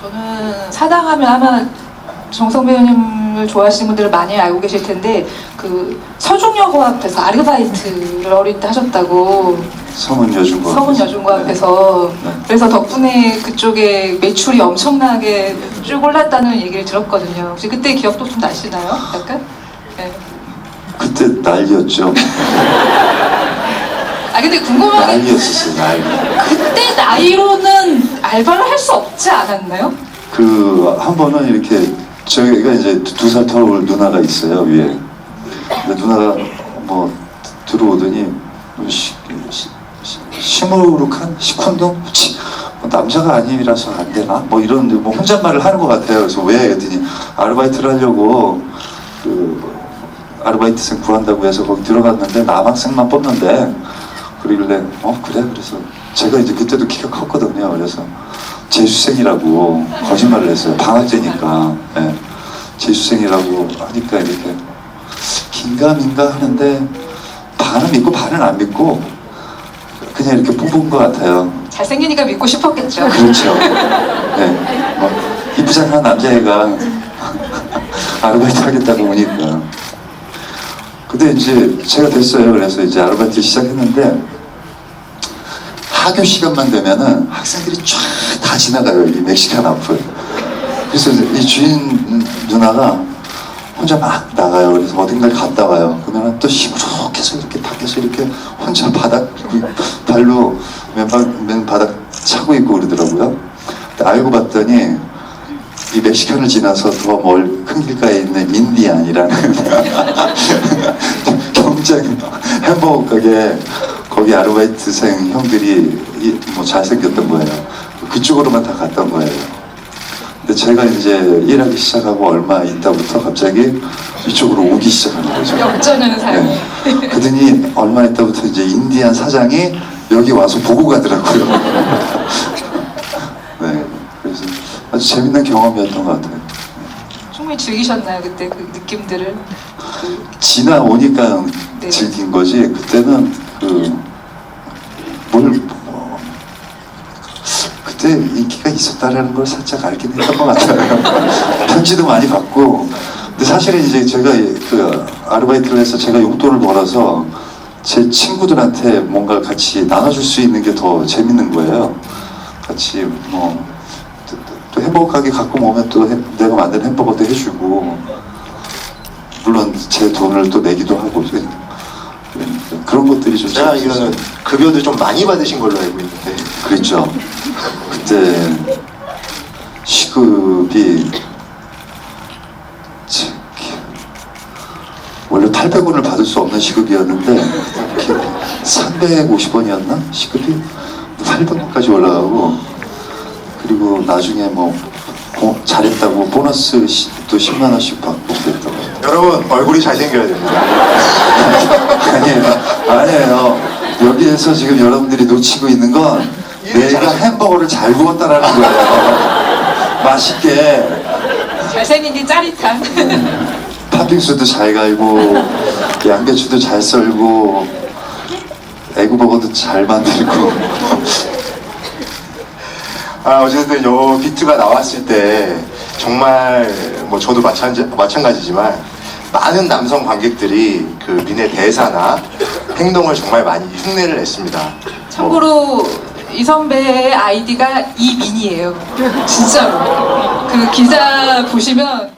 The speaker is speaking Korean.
저는 사당하면 아마 정성 배우님을 좋아하시는 분들은 많이 알고 계실 텐데 그 서중여고 앞에서 아르바이트를 어릴 때 하셨다고 성은 여중고 앞에서 네. 그래서 덕분에 그쪽에 매출이 엄청나게 쭉 올랐다는 얘기를 들었거든요. 혹시 그때 기억도 좀 나시나요? 약간? 네. 그때 난리였죠. 아 근데 궁금한 게 난리였었어요. 난리. 그때 나이로는 알바를 할 수 없지 않았나요? 그 한 번은 이렇게 저희가 이제 두 살 터울 누나가 있어요 위에. 근데 누나가 뭐 들어오더니 뭐 시, 시, 시, 시무룩한 치, 뭐 남자가 아니라서 안 되나? 뭐 이런 뭐 혼잣말을 하는 것 같아요. 그래서 왜? 그랬더니 아르바이트를 하려고 그 아르바이트생 구한다고 해서 거기 들어갔는데 남학생만 뽑는데 그러길래 어 그래 그래서 제가 이제 그때도 키가 컸거든요. 그래서 재수생이라고 거짓말을 했어요. 방학 때니까 예. 재수생이라고 하니까 이렇게 긴가민가 하는데 반은 믿고 반은 안 믿고 그냥 이렇게 뽑은 것 같아요. 잘생기니까 믿고 싶었겠죠. 그렇죠. 네. 뭐 이쁘장한 남자애가 아르바이트 하겠다고 오니까. 근데 이제 제가 됐어요. 그래서 이제 아르바이트 시작했는데 하교 시간만 되면은 학생들이 쫙 다 지나가요. 이 멕시칸 앞을. 그래서 이 주인 누나가 혼자 막 나가요. 그래서 어딘가를 갔다 와요. 그러면 또 시무룩해서 이렇게 밖에서 이렇게 혼자 바닥 발로 맨발, 맨 바닥 차고 있고 그러더라고요. 알고 봤더니 이 멕시칸을 지나서 더 멀 큰 길가에 있는 인디안이라는 경쟁 햄버거 가게 거기 아르바이트생 형들이 이- 뭐 잘생겼던 거예요. 그쪽으로만 다 갔던 거예요. 근데 제가 이제 일하기 시작하고 얼마 있다부터 갑자기 이쪽으로 오기 시작하는 거죠. 역전하는 사람이. 네. 그러더니 얼마 있다부터 이제 인디안 사장이 여기 와서 보고 가더라고요. 네. 그래서 아주 재밌는 경험이었던 것 같아요. 충분히 즐기셨나요 그때 그 느낌들을? 그 지나오니까 네. 즐긴 거지 그때는 그 뭘 뭐, 그때 인기가 있었다라는 걸 살짝 알긴 했던 것 같아요. 편지도 많이 받고. 근데 사실은 이제 제가 그 아르바이트를 해서 제가 용돈을 벌어서 제 친구들한테 뭔가 같이 나눠줄 수 있는 게 더 재밌는 거예요. 같이 뭐 또, 또 햄버거 가게 가끔 오면 또 햄- 내가 만든 햄버거도 해주고. 물론 제 돈을 또 내기도 하고 그런 것들이 좀 제가. 알기로는 급여도 좀 많이 받으신 걸로 알고 있는데 그랬죠. 그때 시급이 참, 원래 800원을 받을 수 없는 시급이었는데 350원이었나 시급이 800원까지 올라가고 그리고 나중에 뭐 고- 잘했다고 보너스 시- 또 10만 원씩 받고 그랬던. 여러분 얼굴이 잘생겨야 됩니다. 아니에요. 아니에요. 여기에서 지금 여러분들이 놓치고 있는 건 내가 햄버거를 잘 구웠다라는 거예요. 맛있게 잘생긴 게 짜릿한. 팥빙수도 잘 갈고 양배추도 잘 썰고 에그버거도 잘 만들고 아 어쨌든 요 비트가 나왔을 때 정말 뭐 저도 마찬가지, 마찬가지지만 많은 남성 관객들이 그 민의 대사나 행동을 정말 많이 흉내를 냈습니다. 참고로 이 선배의 아이디가 이민이에요. 진짜로. 그 기사 보시면